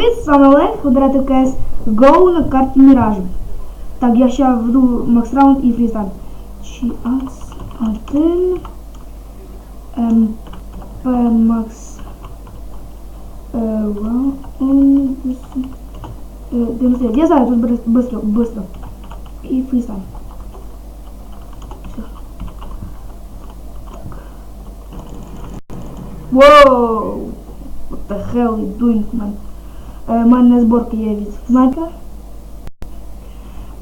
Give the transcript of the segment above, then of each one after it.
Привіт, з вами Олег, ви берете в КС Go на карті Міражу. Так, я ще веду Макс Раунд і фрістайл. Чіакс 1 МП Макс е, Раунд. Е, 99. Я знаю, тут быстро, быстро, быстро. И фрістайл. Все. Воу! What the hell you doing, man? У мене зборки є від Фнака.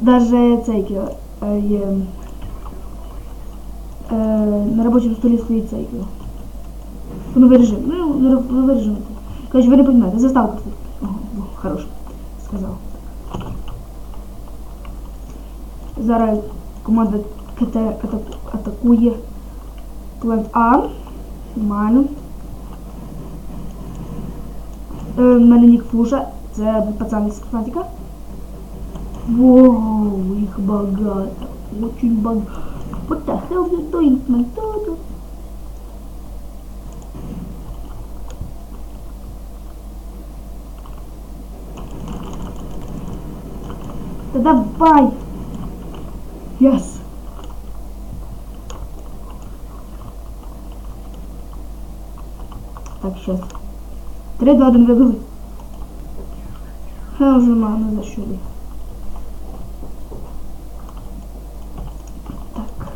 Даже цей е, є. Е, на робочому столі стоїть цей. Новий режим. Ну, новий режим. Короче, ви не розумієте, заставка тут. Ага, ну, хорош, сказав. Зараз команда КТ атаку- атакує плент А. Нормально. Е, в мене нік Фуша, це пацан з Фнатіка. Воу, їх багато. Очень багато. What the hell you doing, man? Ту-ту. Да давай! Yes! Так, сейчас. Direkt adam ve böyle. Her zamanı da şöyle. Так.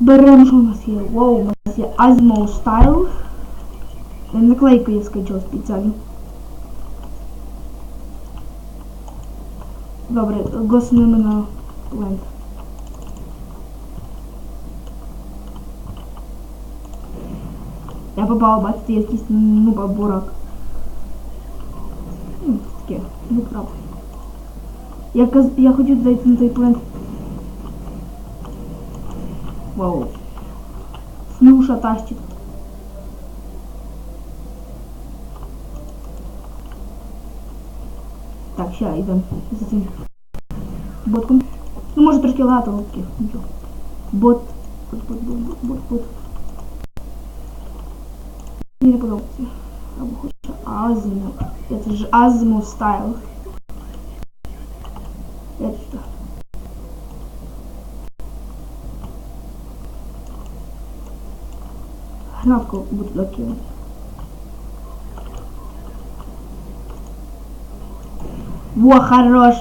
Берем, что у нас есть. Вау, у нас есть Asmo Style. Наклейку я скачал специально. Добре, госни мене ленд. Бачите, якийсь ну, бурак. Ну, таке, ну правда. Я, я хочу зайти на цей плент. Вау. Снюша тащит. Так, ща йдемо за цим ботком. Ну, може трошки лата, окей, нічого. Бот. Бот, бот, бот, бот, бот, бот. Азимо. Это же Азимо стайл. Я сюда. Гранатку буду докинуть. Во, хорош.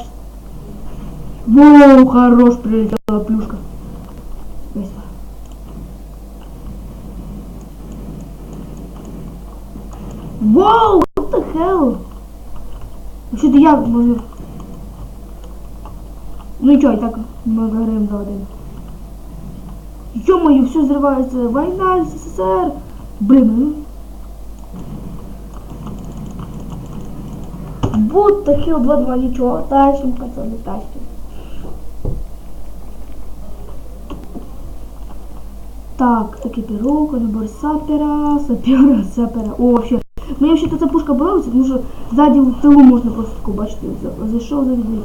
Во, хорош прилетела плюшка. як може? Ну і чо, і так ми виграємо за один. Ё-моё, все взрывается. Война СССР. Блин, ну. Будто хил 2-2, ничего. Тащим, пацаны, тащим. Так, экипировка, набор сапера, сапера, сапера. О, вообще. Мені вообще ця пушка подобається, тому що ззаді в тилу можна просто таку, бачите, за- зайшов завідник.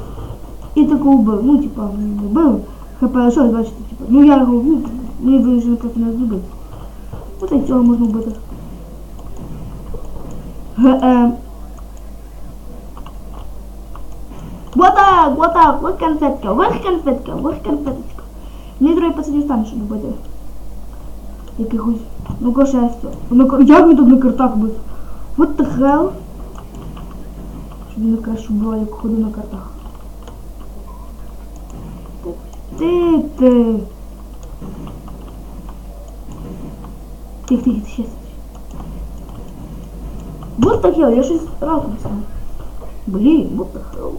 І таку вбив. Ну, типа, не вбив. ХП лишилось, бачите, типа. Ну я його вбив, мені вирішили просто не зробити. От і цього можна вбити. ГЕ. Вот так, вот так, вот конфетка, вот конфетка, вот конфеточка. Мені троє пацанів стане, щоб вбити. Якихось. Ну кошество. Ну ка- як він тут на картах бив? What the hell? Щоб він краще було, як ходив на картах. Ти ти. Тих, тих, ще. Вот the hell, я щось трапився. Блін, what the hell.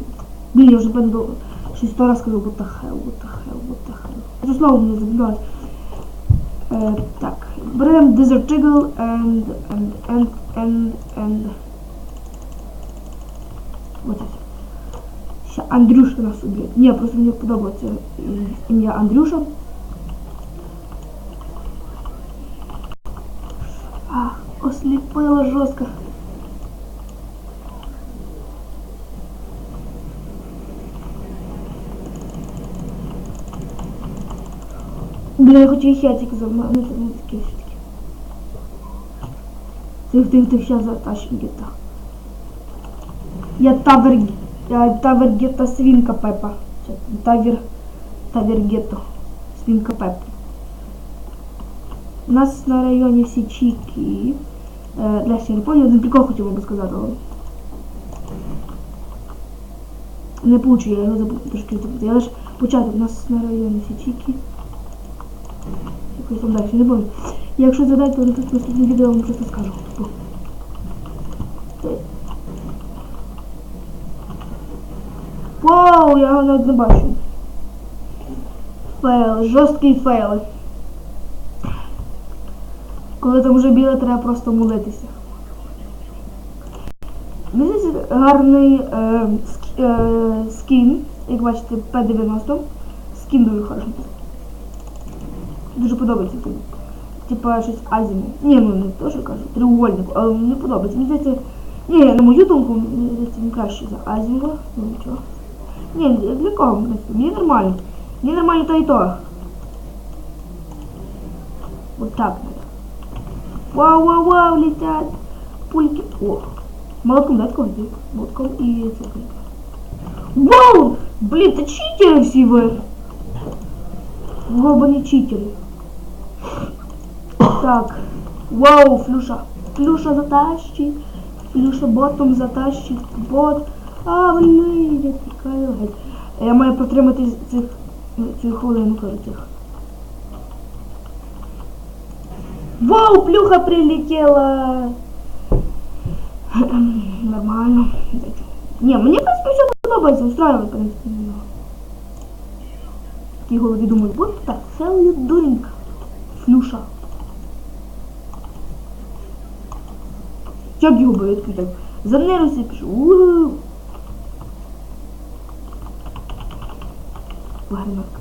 Блін, я вже певно щось сто раз сказав, what the hell, what the hell, what the hell. Це знову мене забігають. Е, так, беремо Desert Jiggle and, and, and, and, and. Вот это. Ще Андрюшка нас уб'є. Ні, просто мені подобається м, ім'я Андрюша. А, осліпила жорстко. Бля, я хочу їх яйця казав, ну це не таке все-таки. Тих, тих, тих, зараз затащим где-то. Я тавер... Я тавергета свинка Пепа. Чи Тавер... Тавергето. Свинка Пепа. У нас на районі всі чіки. Е, Ляш, я не пам'ятаю, один прикол хотів би сказати, але... Не получу, я його забув трошки забути. Я лише початок у нас на районі всі чіки. Якось там далі, не помню. Якщо задати, то написано наступне відео, я вам просто скажу. Вау, я його навіть не бачу. Фейл, жорсткий фейл. Коли там вже біле, треба просто молитися. Дивіться, гарний е, ск- е, скін, як бачите, P90. Скін дуже хороший. Дуже подобається тобі. Типа щось Азіму. Ні, ну не то, що кажу, треугольник, але мені подобається. Мені здається, ні, на мою думку, мені здається, він краще за Азімова. Ну нічого. Ні, для кого? в принципі, Мені нормально. Мені нормально то і то. Вот так надо. Вау, вау, вау, летят пульки. О, молотком, да, такого сделать? Молотком и цифрой. Вау! Блин, это читеры все вы. Оба не читеры. Так. Вау, Флюша. Флюша затащит. Флюша ботом затащит. Бот. А, блин, я тікаю геть. Я маю протримати цих, цю хвилину, кажу, цих. Вау, плюха прилетела. Нормально. Не, мне, в принципе, все подобається, устраивает, в принципе. ну. В такій голові думаю, вот так, how you doing, Флюша? Як його відкрити? За нервці пишу. Ууу. Гранатка.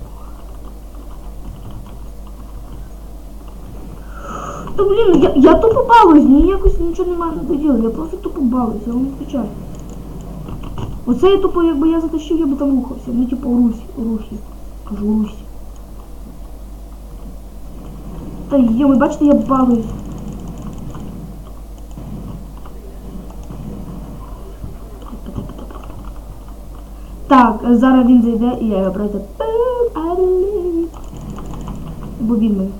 Та блін, я, я тупо балуюсь, мені якось нічого немає надоїло, я просто тупо балуюсь, я вам відповідаю. Оце я тупо, якби я затащив, я би там рухався. Ну типу у Русі, Кажу, у Русі. Та є, ви бачите, я балуюсь. Так, зараз він зайде і я його просто... Бо він мене.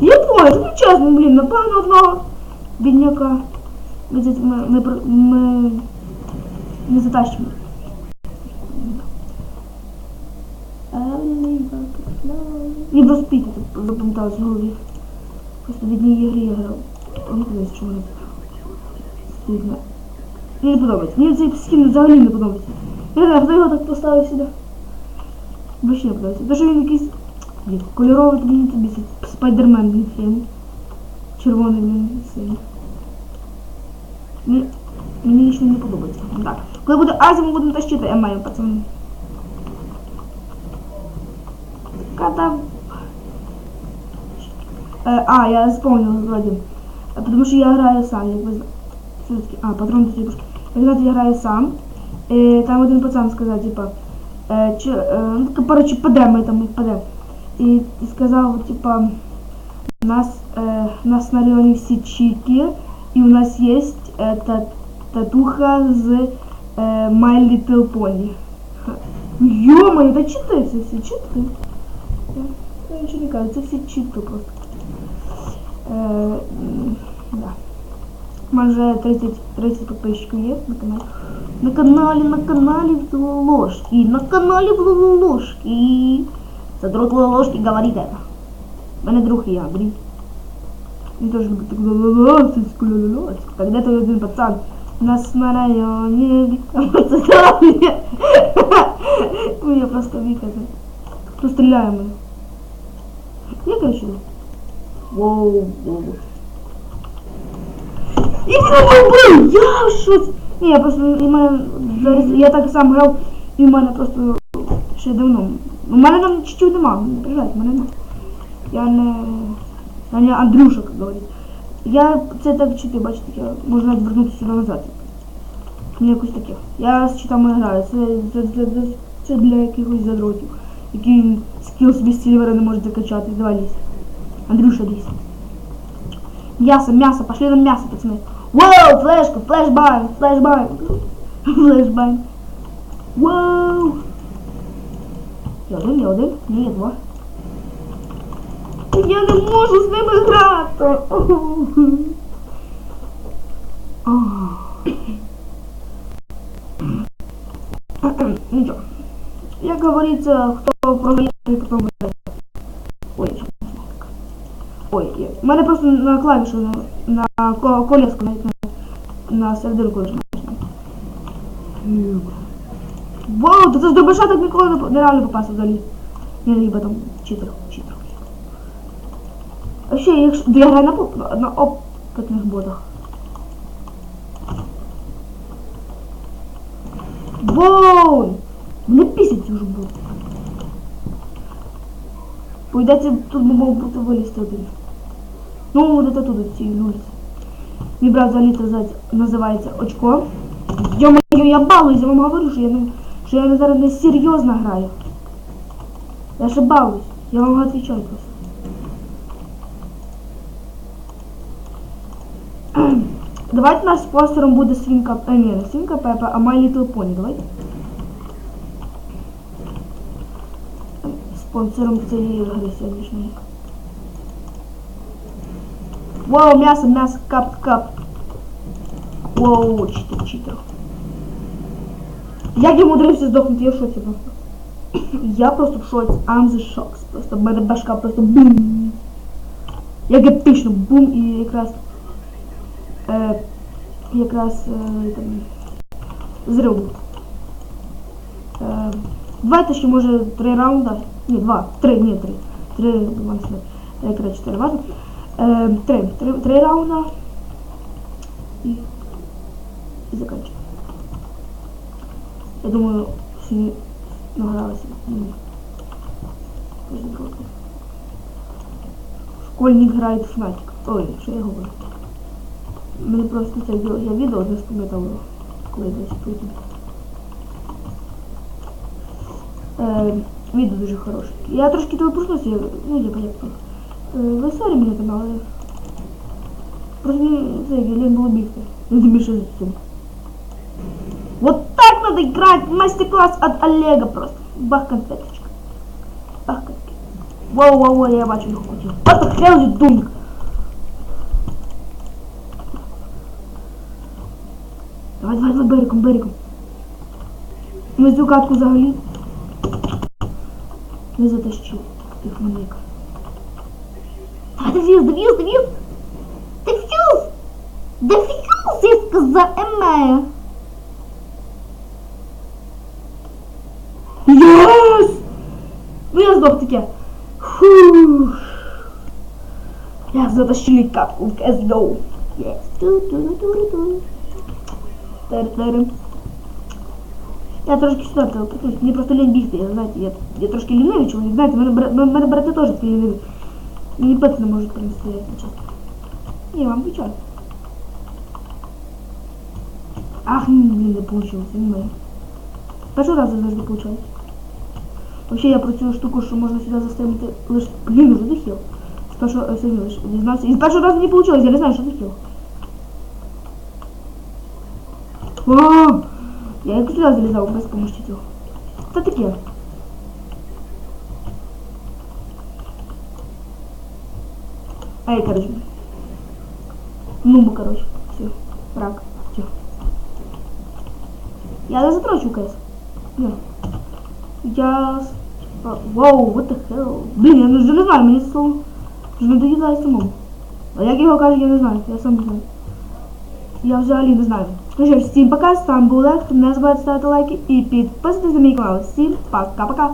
Я понял, ну чесно, блін, напевно одного бідняка. Ми, ми, ми, ми не затащимо. Мені просто піти тут запам'яталось в голові. Просто в одній ігрі я грав. Не подивись, чому не стидно. Мені не подобається. Мені цей скін взагалі не подобається. Я не знаю, хто його так поставив сюди. Вообще не подобається. Тому що він якийсь Блін, кольоровий тобі не тобі спайдермен блін, фільм. Червоний блін син. Мені, мені нічого не подобається. Так. Коли буде Азія, ми будемо тащити я маю, пацани. Когда... Э, а, я вспомнил вроде. А, Потому что я играю сам, як ви знаєте. Все-таки, а, патрон до типа. Як знаєте, я граю сам. І там один пацан сказав, типа, э, че, э, ну, короче, ПД ми там їх ПД. И, и сказал, типа, у нас, э, у нас на районе все чики, и у нас есть э, та- татуха с э, My Little Pony. Ё-моё, это читы, это все читы. Я, я ничего не кажу, це всі читы просто. Э, м, да. Може 30, 30 подписчиків є на каналі. На каналі, на каналі Ложки, на каналі Ложки. Це друг ложки говорить это. У мене друг і я, блін. Він теж любить так лололосиську, лололосиську. Так де той один пацан? У нас на районі Віка пацанами. Ой, я просто Віка. це. Хто стріляє в мене? Я короче. Воу, воу. І він мене вбив! Я в шоці. Ні, я просто, і мене, зараз, я так сам грав, і в мене просто ще давно. У мене там чуть-чуть нема, не переживайте, мене нема. Я не... Я не Андрюша, як говорить. Я це так чити, бачите, я можу навіть сюди назад. Мені якось таке. Я з читами граю, це, це, це, це, це для якихось задротів, які скіл собі з сільвера не можуть закачати. Давай лізь. Андрюша, лізь. Мясо, мясо, пошли на мясо, пацаны. Вау, флешка, флешбан, флешбан. Флешбайн. Вау! Я один, я один, ні, я два. Я не можу з ними грати. Нічого. Як говориться, хто програє, той Ой, в мене просто на клавішу на, колеску навіть на, серединку нажимаєш. Вау, це з дробаша так ніколи не, нереально попасти взагалі. Не либо там читер, читер. А ще якщо я граю на, на, опитних ботах. Воу! Не пісять уже буде. Пойдеться тут би мав бути вилізти один. Ну, от це тут, в цій вулиці. Мій брат взагалі це називається- називається очко. Йо-моє, я балуюсь, я вам говорю, що я не, що я зараз не серйозно граю. Я ще балуюсь, я вам отвечаю просто. Давайте наш спонсором буде свинка, а ні, не свинка Пепа, а My Little Pony, давайте. Спонсором цієї гри сьогоднішньої. Вау, м'ясо, м'ясо, кап, кап. Воу, читер, читер. Як я умудрився здохнути, я в шоці просто. Я просто в шоці. I'm the shocks. Просто в мене башка просто бум. Як епічно бум і якраз е, якраз е, там, зрив. був. Е, давайте ще може три раунда. Ні, два. Три, ні, три. Три, one slap. Е, коротше, чотири, ладно. Е, три, три, три раунда. І, і заканчиваємо. Я думаю, всі награлися. Ні. Кожен проти. Школьник грає в Фнатик. Ой, що я говорю. Мені просто це відео, я відео не спам'ятав, коли десь потім. Е, відео дуже хороше. Я трошки телепорнувся, я- ну я понятно. Е, ви сорі мене там, але... Просто мені це як лень було бігти. Не тим більше з цим. Вот так надо играть! Мастер-класс от Олега просто. Бах конфеточка. Бах конфеточка. Воу, воу, воу, я бачу його хотів. What the hell you doing? Давай, давай, давай, берегом, берегом. Ми цю катку взагалі не затащив. Їх маньяка. Давай, дефьюз, дефьюз, дефьюз! Дефьюз! Дефьюз, я сказав, Емея! Єс! Ну я здох таке. Фух. Я затащили капку в CSGO. Yes. Ту-ту-ту-ту-ту. Тер-терем. Я трошки сюди телепортуюсь. Мені просто лень бігти, я знаєте, я, я трошки лінивий чоловік, знаєте, мене, бра- мене, мене брати теж такі ліниві. Мені пити не можуть принести часто. Ні, вам печаль. Ах, ні, блін, не получилось, не моє. Перший раз завжди получалось. Вообще я про цю штуку, що можна сюди заставити лише... Блін, уже дохил. З першого, е, сьогодні лише дізнався. І з першого разу не получилось, я не знаю, що дохил. О, я як сюди залізав без помощі цього. Це таке. Ай, короче. Ну, короче. Все. Рак. Все. Я не затрачу КС. Нет. Я... с- а, Вау, what the hell? Блін, я вже не знаю, мені це слово вже не доїдає самому. А як його кажуть, я не знаю, я сам не знаю. Я взагалі не знаю. Ну що ж, всім пока, з вами був Лек, не забувайте ставити лайки і підписуйтесь на мій канал. Всім пока-пока.